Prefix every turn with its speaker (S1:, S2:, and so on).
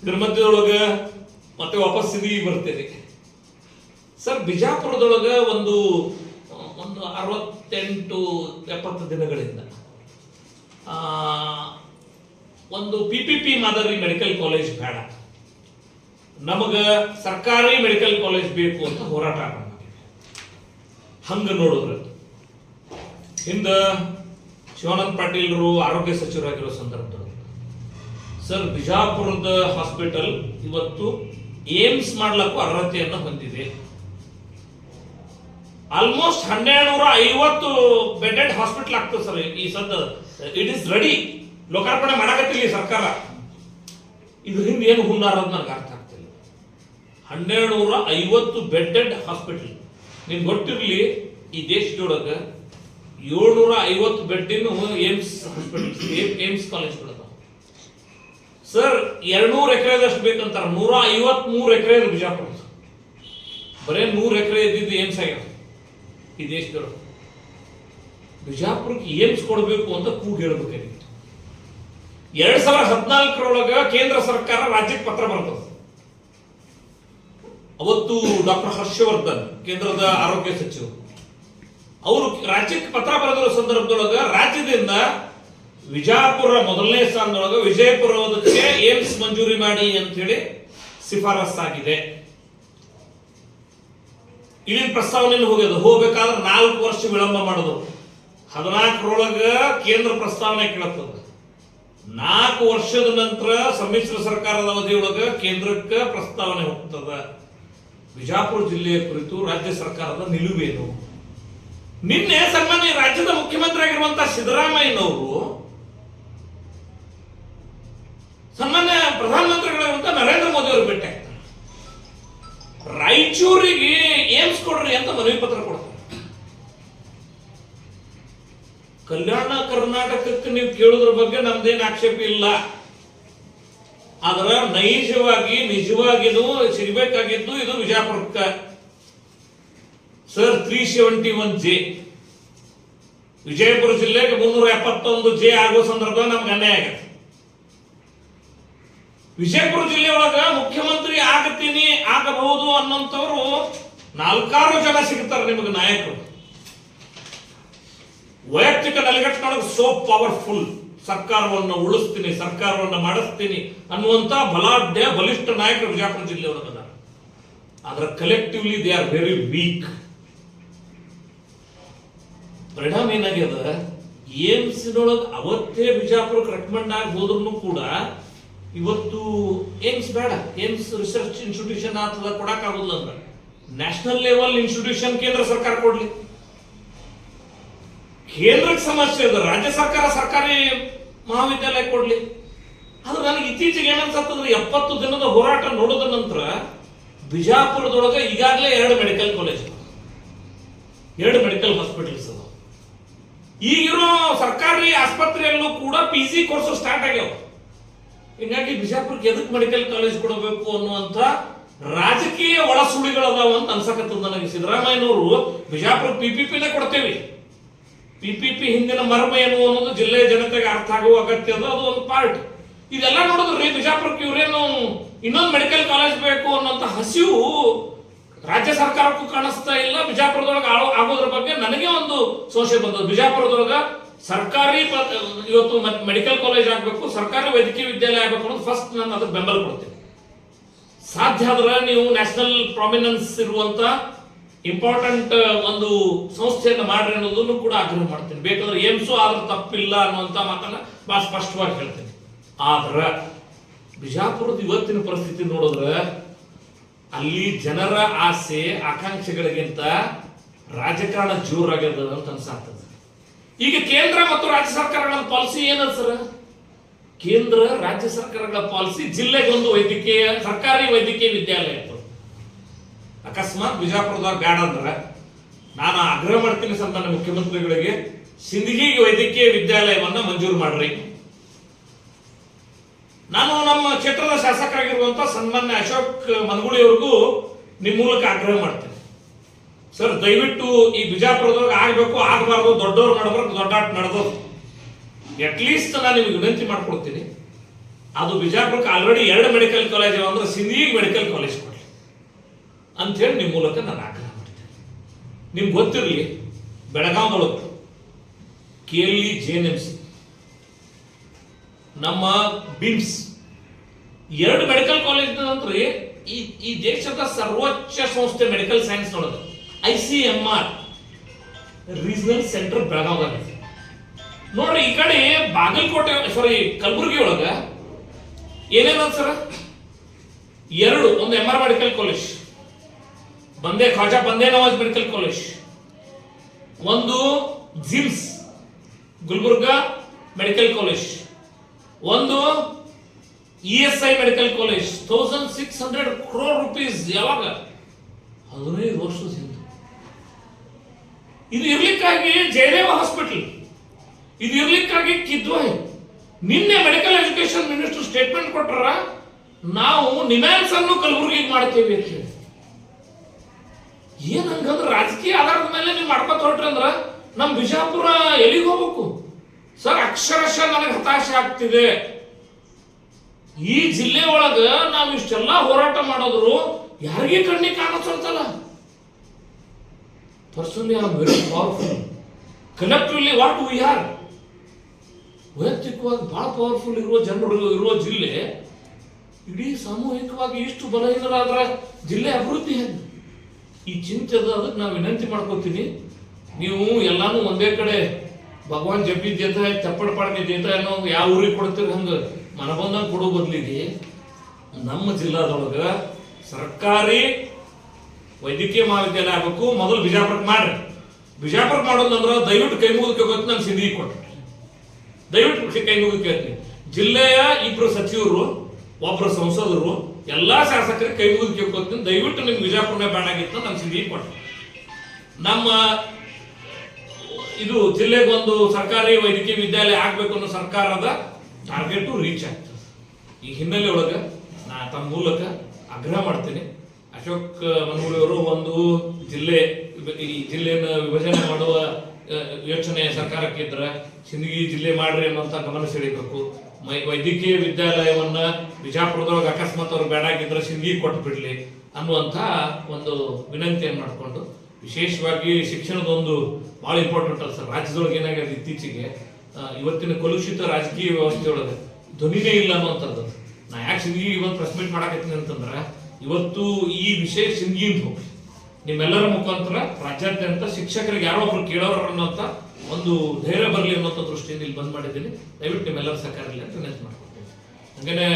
S1: ಇದ್ರ ಮಧ್ಯದೊಳಗ ಮತ್ತೆ ವಾಪಸ್ ಸಿದ್ಗಿ ಬರ್ತೇನೆ ಸರ್, ಬಿಜಾಪುರದೊಳಗ ಒಂದು ಒಂದು ಅರವತ್ತೆಂಟು, ಎಪ್ಪತ್ತು ದಿನಗಳಿಂದ ಒಂದು ಪಿ ಪಿ ಪಿ ಮಾದರಿ ಮೆಡಿಕಲ್ ಕಾಲೇಜ್ ಬೇಡ. ನಮಗ ಸರ್ಕಾರಿ ಮೆಡಿಕಲ್ ಕಾಲೇಜ್ ಬೇಕು ಅಂತ ಹೋರಾಟ ಹಂಗ ನೋಡಿದ್ರೆ ಹಿಂದ ಶಿವಾನಂದ ಪಾಟೀಲ್ರು ಆರೋಗ್ಯ ಸಚಿವರಾಗಿರೋ ಸಂದರ್ಭದಲ್ಲಿ. ಸರ್, ಬಿಜಾಪುರದ ಹಾಸ್ಪಿಟಲ್ ಇವತ್ತು ಏಮ್ಸ್ ಮಾಡ್ಲಕ್ಕೂ ಅರ್ಹತೆಯನ್ನು ಹೊಂದಿದೆ. ಆಲ್ಮೋಸ್ಟ್ ಹನ್ನೆರಡು ನೂರ ಐವತ್ತು ಬೆಡೆಡ್ ಹಾಸ್ಪಿಟಲ್ ಆಗ್ತದೆ ಸರ್ ಈ ಸದ್ದ. ಇಟ್ ಇಸ್ ರೆಡಿ ಲೋಕಾರ್ಪಣೆ ಮಾಡಕತ್ತಿಲ್ಲ ಸರ್ಕಾರ. ಇದ್ರ ಹಿಂದೆ ಏನು ಹುನ್ನಾರ ಅಂತ ನನಗೆ ಅರ್ಥ ಆಗ್ತಿಲ್ಲ. ಹನ್ನೆರಡು ನೂರ ಐವತ್ತು ಬೆಡ್ಡೆಡ್ ಹಾಸ್ಪಿಟಲ್ ನಿಮ್ಗೆ ಗೊತ್ತಿರಲಿ, ಈ ದೇಶದೊಳಗೆ ಏಳ್ನೂರ ಐವತ್ತು ಬೆಡ್ಡಿನ ಏಮ್ಸ್ ಹಾಸ್ಪಿಟಲ್ ಏಮ್ಸ್ ಕಾಲೇಜ್ಗಳು ಸರ್, ಎರಡ್ನೂರು ಎಕರೆದಷ್ಟು ಬೇಕಂತಾರ. ನೂರ ಐವತ್ ಮೂರು ಎಕರೆ ಬಿಜಾಪುರ. ಬರೇ ನೂರು ಎಕರೆ ಇದ್ದಿದ್ದು ಏಮ್ಸ್ ಆಗ್ಯದ ಈ ದೇಶದೊಳಗೆ. ಬಿಜಾಪುರಕ್ಕೆ ಏಮ್ಸ್ ಕೊಡಬೇಕು ಅಂತ ಕೂಗ್ ಹೇಳ್ಬೇಕಾಗಿತ್ತು ಎರಡ್ ಸಾವಿರದ ಹದಿನಾಲ್ಕರೊಳಗ ಕೇಂದ್ರ ಸರ್ಕಾರ ರಾಜ್ಯಕ್ಕೆ ಪತ್ರ ಬರ್ತದೆ. ಅವತ್ತು ಡಾಕ್ಟರ್ ಹರ್ಷವರ್ಧನ್, ಕೇಂದ್ರದ ಆರೋಗ್ಯ ಸಚಿವರು. ಅವರು ರಾಜ್ಯಕ್ಕೆ ಪತ್ರ ಬರೆದಿರೋ ಸಂದರ್ಭದೊಳಗ ರಾಜ್ಯದಿಂದ ವಿಜಾಪುರ ಮೊದಲನೇ ಸ್ಥಾನದೊಳಗೆ ವಿಜಯಪುರದಕ್ಕೆ ಏಮ್ಸ್ ಮಂಜೂರಿ ಮಾಡಿ ಅಂತ ಹೇಳಿ ಶಿಫಾರಸ್ಸಾಗಿದೆ. ಇಲ್ಲಿನ ಪ್ರಸ್ತಾವನೆ ಹೋಗ್ಯದ. ಹೋಗ್ಬೇಕಾದ್ರೆ ನಾಲ್ಕು ವರ್ಷ ವಿಳಂಬ ಮಾಡೋದು. ಹದಿನಾಲ್ಕರೊಳಗ ಕೇಂದ್ರ ಪ್ರಸ್ತಾವನೆ ಕೇಳತ್ತದ. ನಾಲ್ಕು ವರ್ಷದ ನಂತರ ಸಮ್ಮಿಶ್ರ ಸರ್ಕಾರದ ಅವಧಿಯೊಳಗೆ ಕೇಂದ್ರಕ್ಕೆ ಪ್ರಸ್ತಾವನೆ ಹೋಗ್ತದ. ವಿಜಾಪುರ ಜಿಲ್ಲೆಯ ಕುರಿತು ರಾಜ್ಯ ಸರ್ಕಾರದ ನಿಲುವೇನು? ನಿನ್ನೆ ಸನ್ಮಾನ್ಯ ರಾಜ್ಯದ ಮುಖ್ಯಮಂತ್ರಿ ಆಗಿರುವಂತಹ ಸಿದ್ದರಾಮಯ್ಯನವರು ಸನ್ಮಾನ್ಯ ಪ್ರಧಾನಮಂತ್ರಿಗಳಾದಂತ ನರೇಂದ್ರ ಮೋದಿ ಅವರು ಆಗ್ತಾರೆ ರಾಯಚೂರಿಗೆ ಏಮ್ಸ್ ಕೊಡ್ರಿ ಅಂತ ಮನವಿ ಪತ್ರ ಕೊಡ್ತಾರೆ. ಕಲ್ಯಾಣ ಕರ್ನಾಟಕಕ್ಕೆ ನೀವು ಕೇಳೋದ್ರ ಬಗ್ಗೆ ನಮ್ದೇನು ಆಕ್ಷೇಪ ಇಲ್ಲ. ಆದ್ರ ನೈಜವಾಗಿ ನಿಜವಾಗಿದು ಸಿಗಬೇಕಾಗಿದ್ದು ಇದು ವಿಜಯಪುರಕ್ಕೆ sir three seventy one J Vijayapura ಜಿಲ್ಲೆಗೆ ಮುನ್ನೂರ ಎಪ್ಪತ್ತೊಂದು ಜೆ ಆಗೋ ಸಂದರ್ಭ ನಮ್ಗೆ ಅನ್ಯಾಯ ಆಗತ್ತೆ. ವಿಜಯಪುರ ಜಿಲ್ಲೆ ಒಳಗ ಮುಖ್ಯಮಂತ್ರಿ ಆಗತೀನಿ, ಆಗಬಹುದು ಅನ್ನೋಂಥವ್ರು ನಾಲ್ಕಾರು ಜನ ಸಿಗ್ತಾರೆ ನಿಮಗೆ ನಾಯಕರು. ವೈಯಕ್ತಿಕ ನೆಲೆಗಟ್ಟಿನೊಳಗೆ ಸೋ ಪವರ್ಫುಲ್ ಸರ್ಕಾರವನ್ನು ಉಳಿಸ್ತೀನಿ, ಸರ್ಕಾರವನ್ನು ಮಾಡಿಸ್ತೀನಿ ಅನ್ನುವಂತ ಬಲಾಢ್ಯ, ಬಲಿಷ್ಠ ನಾಯಕರು ವಿಜಯಪುರ ಜಿಲ್ಲೆ ಒಳಗದ ಆದ್ರೆ collectively they are very weak ಪರಿಣಾಮ ಏನಾಗ್ಯದ? ಏಮ್ಸ್ನೊಳಗೆ ಅವತ್ತೇ ಬಿಜಾಪುರಕ್ಕೆ ರೆಕಮೆಂಡ್ ಆಗಿ ಹೋದ್ರು ಕೂಡ ಇವತ್ತು ಏಮ್ಸ್ ಬೇಡ. ಏಮ್ಸ್ ರಿಸರ್ಚ್ ಇನ್ಸ್ಟಿಟ್ಯೂಷನ್ ಆಗ್ತದ ಕೊಡಕ್ಕಾಗೋದಿಲ್ಲ ಅಂದ್ರೆ. ನ್ಯಾಷನಲ್ ಲೆವೆಲ್ ಇನ್ಸ್ಟಿಟ್ಯೂಷನ್ ಕೇಂದ್ರ ಸರ್ಕಾರ ಕೊಡ್ಲಿ. ಕೇಂದ್ರಕ್ಕೆ ಸಮಸ್ಯೆ ಇದೆ ರಾಜ್ಯ ಸರ್ಕಾರ ಸರ್ಕಾರಿ ಮಹಾವಿದ್ಯಾಲಯ ಕೊಡ್ಲಿ. ಆದ್ರೆ ನನಗೆ ಇತ್ತೀಚೆಗೆ ಏನನ್ಸತ್ತಂದ್ರೆ ಎಪ್ಪತ್ತು ದಿನದ ಹೋರಾಟ ನೋಡಿದ ನಂತರ ಬಿಜಾಪುರದೊಳಗೆ ಈಗಾಗಲೇ ಎರಡು ಮೆಡಿಕಲ್ ಕಾಲೇಜ್ ಎರಡು ಮೆಡಿಕಲ್ ಹಾಸ್ಪಿಟಲ್ಸ್ ಈಗಿರೋ ಸರ್ಕಾರಿ ಆಸ್ಪತ್ರೆಯಲ್ಲೂ ಕೂಡ ಪಿ ಜಿ ಕೋರ್ಸ್ ಸ್ಟಾರ್ಟ್ ಆಗ್ಯಾವ. ಹೀಗಾಗಿ ಬಿಜಾಪುರಕ್ಕೆ ಎದಕ್ಕೆ ಮೆಡಿಕಲ್ ಕಾಲೇಜ್ ಕೊಡಬೇಕು ಅನ್ನುವಂತ ರಾಜಕೀಯ ಒಳಸುಳಿಗಳದಾವ ಅಂತ ಅನ್ಸಕತ್ತದ ನನಗೆ. ಸಿದ್ದರಾಮಯ್ಯನವರು ಬಿಜಾಪುರ ಪಿ ಪಿ ಪಿನೇ ಕೊಡ್ತೇವೆ. ಪಿ ಪಿ ಪಿ ಹಿಂದಿನ ಮರ್ಮ ಏನು ಅನ್ನೋದು ಜಿಲ್ಲೆಯ ಜನತೆಗೆ ಅರ್ಥ ಆಗುವ ಅಗತ್ಯ ಅದು ಅದು ಒಂದು ಪಾರ್ಟ್ ಇದೆಲ್ಲ ನೋಡಿದ್ರಿ ಬಿಜಾಪುರಕ್ಕೆ ಇವರೇನು ಇನ್ನೊಂದು ಮೆಡಿಕಲ್ ಕಾಲೇಜ್ ಬೇಕು ಅನ್ನೋಂಥ ಹಸಿವು ರಾಜ್ಯ ಸರ್ಕಾರಕ್ಕೂ ಕಾಣಿಸ್ತಾ ಇಲ್ಲ. ಬಿಜಾಪುರದೊಳಗೆ ಆಗೋದ್ರ ಬಗ್ಗೆ ನನಗೆ ಒಂದು ಸಂಶಯ ಬಂದದ್ದು. ಬಿಜಾಪುರದೊಳಗ ಸರ್ಕಾರಿ ಇವತ್ತು ಮೆಡಿಕಲ್ ಕಾಲೇಜ್ ಆಗಬೇಕು, ಸರ್ಕಾರಿ ವೈದ್ಯಕೀಯ ವಿದ್ಯಾಲಯ ಆಗಬೇಕು ಅನ್ನೋದು ಫಸ್ಟ್ ನಾನು ಅದಕ್ಕೆ ಬೆಂಬಲ ಕೊಡ್ತೀನಿ. ಸಾಧ್ಯ ಆದ್ರೆ ನೀವು ನ್ಯಾಷನಲ್ ಪ್ರಾಮಿನೆನ್ಸ್ ಇರುವಂತ ಇಂಪಾರ್ಟೆಂಟ್ ಒಂದು ಸಂಸ್ಥೆಯನ್ನು ಮಾಡ್ರಿ ಅನ್ನೋದನ್ನು ಕೂಡ ಆಗ್ರಹ ಮಾಡ್ತೀನಿ. ಬೇಕಾದ್ರೆ ಏಮ್ಸು ಆದ್ರೆ ತಪ್ಪಿಲ್ಲ ಅನ್ನುವಂತ ಮಾತನ್ನ ಭಾಳ ಸ್ಪಷ್ಟವಾಗಿ ಹೇಳ್ತೀನಿ. ಆದ್ರೆ ಬಿಜಾಪುರದ ಇವತ್ತಿನ ಪರಿಸ್ಥಿತಿ ನೋಡಿದ್ರೆ ಅಲ್ಲಿ ಜನರ ಆಸೆ, ಆಕಾಂಕ್ಷೆಗಳಿಗಿಂತ ರಾಜಕಾರಣ ಜೋರಾಗ್ಯದ ಅಂತ ಅನ್ಸಾಗ್ತದೆ ಈಗ ಕೇಂದ್ರ ಮತ್ತು ರಾಜ್ಯ ಸರ್ಕಾರಗಳ ಪಾಲಿಸಿ ಏನದ ಸರ್? ಕೇಂದ್ರ, ರಾಜ್ಯ ಸರ್ಕಾರಗಳ ಪಾಲಿಸಿ ಜಿಲ್ಲೆಗೆ ಒಂದು ವೈದ್ಯಕೀಯ, ಸರ್ಕಾರಿ ವೈದ್ಯಕೀಯ ವಿದ್ಯಾಲಯ ಇತ್ತು. ಅಕಸ್ಮಾತ್ ಬಿಜಾಪುರದಾಗ ಬೇಡ ಅಂದ್ರೆ ನಾನು ಆಗ್ರಹ ಮಾಡ್ತೀನಿ ಸನ್ಮಾನ್ಯ ಮುಖ್ಯಮಂತ್ರಿಗಳಿಗೆ, ಸಿಂದಗಿಗೆ ವೈದ್ಯಕೀಯ ವಿದ್ಯಾಲಯವನ್ನು ಮಂಜೂರು ಮಾಡ್ರಿ. ನಾನು ನಮ್ಮ ಕ್ಷೇತ್ರದ ಶಾಸಕರಾಗಿರುವಂತಹ ಸನ್ಮಾನ್ಯ ಅಶೋಕ್ ಮನಗುಳಿಯವ್ರಿಗೂ ನಿಮ್ಮ ಮೂಲಕ ಆಗ್ರಹ ಮಾಡ್ತೀನಿ. ಸರ್, ದಯವಿಟ್ಟು ಈ ಬಿಜಾಪುರದೊಳಗೆ ಆಗಬೇಕು, ಆಗಬಾರ್ದು, ದೊಡ್ಡವ್ರು ನಡ್ಬೇಕು ದೊಡ್ಡಾಟ ನಡೆದೋದು ಅಟ್ಲೀಸ್ಟ್ ನಾನು ನಿಮಗೆ ವಿನಂತಿ ಮಾಡ್ಕೊಡ್ತೀನಿ. ಅದು ಬಿಜಾಪುರಕ್ಕೆ ಆಲ್ರೆಡಿ ಎರಡು ಮೆಡಿಕಲ್ ಕಾಲೇಜ್ ಅಂದ್ರೆ ಸಿಂಧಿಗೆ ಮೆಡಿಕಲ್ ಕಾಲೇಜ್ ಕೊಡಲಿ. ಹೇಳಿ ನಿಮ್ಮ ಮೂಲಕ ನಾನು ಆಗ್ರಹ ಮಾಡ್ತೇನೆ. ನಿಮ್ಗೆ ಗೊತ್ತಿರಲಿ ಬೆಳಗಾವಿನೊಳಗೆ K L E J N M C ನಮ್ಮ ಬಿಮ್ಸ್ ಎರಡು ಮೆಡಿಕಲ್ ಕಾಲೇಜ್ ಅಂದ್ರೆ ಈ ಈ ದೇಶದ ಸರ್ವೋಚ್ಚ ಸಂಸ್ಥೆ ಮೆಡಿಕಲ್ ಸೈನ್ಸ್ ನೊಳಗೆ I C M R regional centre Belagavi. ನೋಡ್ರಿ, ಈ ಕಡೆ ಬಾಗಲಕೋಟೆ ಸಾರಿ ಕಲಬುರಗಿ ಒಳಗ ಏನೇನ ಸರ್ ಎರಡು, ಒಂದು M R medical college Bande Khaja Bande Nawaz medical college ಒಂದು ಜಿಮ್ಸ್ ಗುಲ್ಬರ್ಗಾ ಮೆಡಿಕಲ್ ಕಾಲೇಜ್ ಒಂದು E S I medical college thousand six hundred crore rupees ಯಾವಾಗ? ಹದಿನೈದು ವರ್ಷದ ಹಿಂದೆ ಇದು ಇರ್ಲಿಕ್ಕಾಗಿ ಜಯದೇವ ಹಾಸ್ಪಿಟಲ್ ಇದು ಇರ್ಲಿಕ್ಕಾಗಿ ಕಿದ್ವಾಯ್ ನಿನ್ನೆ ಮೆಡಿಕಲ್ ಎಜುಕೇಶನ್ ಮಿನಿಸ್ಟರ್ ಸ್ಟೇಟ್ಮೆಂಟ್ ಕೊಟ್ಟರ ನಾವು ನಿಮ್ಯಾನ್ಸ್ ಅನ್ನು ಕಲಬುರಗಿಗೆ ಮಾಡ್ತೀವಿ ಅಂತ ಹೇಳಿ. ಏನ್ ಹಂಗಂದ್ರೆ ರಾಜಕೀಯ ಆಧಾರದ ಮೇಲೆ ನೀವು ಮಾಡ್ಕೊತ ಹೊರಟ್ರಿ ಅಂದ್ರ ನಮ್ಮ ಬಿಜಾಪುರ ಎಲ್ಲಿಗೆ ಹೋಗ್ಬೇಕು? ಸರ್, ಅಕ್ಷರಶಃ ನನಗೆ ಹತಾಶೆ ಆಗ್ತಿದೆ. ಈ ಜಿಲ್ಲೆ ಒಳಗ ನಾವು ಇಷ್ಟೆಲ್ಲ ಹೋರಾಟ ಮಾಡೋದ್ರು, ಯಾರಿಗೆ ಕಣ್ಣಿಗೆ ಕಾಣಿಸಲ್ತಲ್ಲ personally are very powerful collectively what we are ವೈಯಕ್ತಿಕವಾಗಿ ಭಾಳ ಪವರ್ಫುಲ್ ಇರುವ ಜನರು ಇರುವ ಜಿಲ್ಲೆ, ಇಡೀ ಸಾಮೂಹಿಕವಾಗಿ ಇಷ್ಟು ಬಲಹೀನರಾದ್ರ ಜಿಲ್ಲೆ ಅಭಿವೃದ್ಧಿ ಹೆಂಗೆ? ಈ ಚಿಂತೆದ ಅದ, ಅದಕ್ಕೆ ನಾವು ವಿನಂತಿ ಮಾಡ್ಕೋತೀನಿ. ನೀವು ಎಲ್ಲಾನು ಒಂದೇ ಕಡೆ ಭಗವಾನ್ ಜಪ್ಪಿ ದೇತ ಚಪ್ಪಡ್ ದೇತ ಅನ್ನೋ ಯಾವ ಊರಿಗೆ ಕೊಡ್ತೀರಿ ಹಂಗೆ? ಮನಬಂದ ಕೊಡೋ ಬದಲಿಗೆ ನಮ್ಮ ಜಿಲ್ಲಾದೊಳಗ ಸರ್ಕಾರಿ ವೈದ್ಯಕೀಯ ಮಹಾವಿದ್ಯಾಲಯ ಆಗಬೇಕು, ಮೊದಲು ಬಿಜಾಪುರಕ್ಕೆ ಮಾಡ್ರಿ. ಬಿಜಾಪುರಕ್ಕೆ ಮಾಡೋದಂದ್ರೆ ದಯವಿಟ್ಟು ಕೈ ಮುಗಿದು ಗೊತ್ತು ನಾನು ಸಿಂಧಿಗೆ ಕೊಟ್ಟೆ ದಯವಿಟ್ಟು ಕೈ ಮುಗಿದು ಕೇಳ್ತೀನಿ ಜಿಲ್ಲೆಯ ಇಬ್ಬರು ಸಚಿವರು ಒಬ್ಬರು ಸಂಸದರು, ಎಲ್ಲಾ ಶಾಸಕರಿಗೆ ಕೈ ಮುಗಿದು ಕೇಳ್ಕೊತೀನಿ ದಯವಿಟ್ಟು ನಿಮ್ಗೆ ಬಿಜಾಪುರನೇ ಬ್ಯಾನ್ ಆಗಿತ್ತು ನಾನು ಸಿಂಧಿಗೆ ಕೊಟ್ಟೆ ನಮ್ಮ ಇದು ಜಿಲ್ಲೆಗೆ ಒಂದು ಸರ್ಕಾರಿ ವೈದ್ಯಕೀಯ ವಿದ್ಯಾಲಯ ಆಗ್ಬೇಕು ಅನ್ನೋ ಸರ್ಕಾರದ ಟಾರ್ಗೆಟ್ ರೀಚ್ ಆಗ್ತದೆ. ಈ ಹಿನ್ನೆಲೆ ಒಳಗೆ ನಾ ತಮ್ಮ ಮೂಲಕ ಆಗ್ರಹ ಮಾಡ್ತೀನಿ. ಅಶೋಕ್ ಮನಗೂಳಿಯವರು ಒಂದು ಜಿಲ್ಲೆ ಈ ಜಿಲ್ಲೆಯನ್ನು ವಿಭಜನೆ ಮಾಡುವ ಯೋಚನೆ ಸರ್ಕಾರಕ್ಕೆ ಇದ್ರೆ. ಸಿಂದಗಿ ಜಿಲ್ಲೆ ಮಾಡ್ರಿ ಅನ್ನೋಂಥ ಗಮನ ಸೆಳಿಬೇಕು ಮೈ ವೈದ್ಯಕೀಯ ವಿದ್ಯಾಲಯವನ್ನ ಬಿಜಾಪುರದೊಳಗೆ ಅಕಸ್ಮಾತ್ ಅವ್ರು ಬೇಡ ಆಗಿದ್ರೆ ಸಿಂದಗಿ ಕೊಟ್ಟು ಬಿಡ್ಲಿ ಅನ್ನುವಂಥ ಒಂದು ವಿನಂತಿಯನ್ನು ಮಾಡಿಕೊಂಡು, ವಿಶೇಷವಾಗಿ ಶಿಕ್ಷಣದೊಂದು ಬಹಳ ಇಂಪಾರ್ಟೆಂಟ್ ಅಲ್ಲ ಸರ್. ರಾಜ್ಯದೊಳಗೆ ಏನಾಗಿದೆ ಇತ್ತೀಚೆಗೆ ಇವತ್ತಿನ ಕಲುಷಿತ ರಾಜಕೀಯ ವ್ಯವಸ್ಥೆಯೊಳಗೆ ಧ್ವನಿನೇ ಇಲ್ಲ ಅನ್ನುವಂಥದ್ದು. ನಾ ಯಾಕೆ ಸಿಂದಗಿ ಇವತ್ತು ಪ್ರೆಸ್ ಮೀಟ್ ಮಾಡಕತ್ತೀನಿ ಅಂತಂದ್ರೆ ಇವತ್ತು ಈ ವಿಷಯ ಸಿಂಗಿಂದು ಹೋಗಿ ನಿಮ್ಮೆಲ್ಲರ ಮುಖಾಂತರ ರಾಜ್ಯಾದ್ಯಂತ ಶಿಕ್ಷಕರಿಗೆ ಯಾರೋ ಒಬ್ರು ಕೇಳೋರು ಅನ್ನೋಂಥ ಒಂದು ಧೈರ್ಯ ಬರಲಿ ಅನ್ನೋಂಥ ದೃಷ್ಟಿಯಿಂದ ಇಲ್ಲಿ ಬಂದ್ ಮಾಡಿದ್ದೀನಿ. ದಯವಿಟ್ಟು ನಿಮ್ಮೆಲ್ಲರ ಇಲ್ಲ ಅಂತ ವಿನಂತಿ ಮಾಡ್ಕೊತೀನಿ ಹಾಗೇನೆ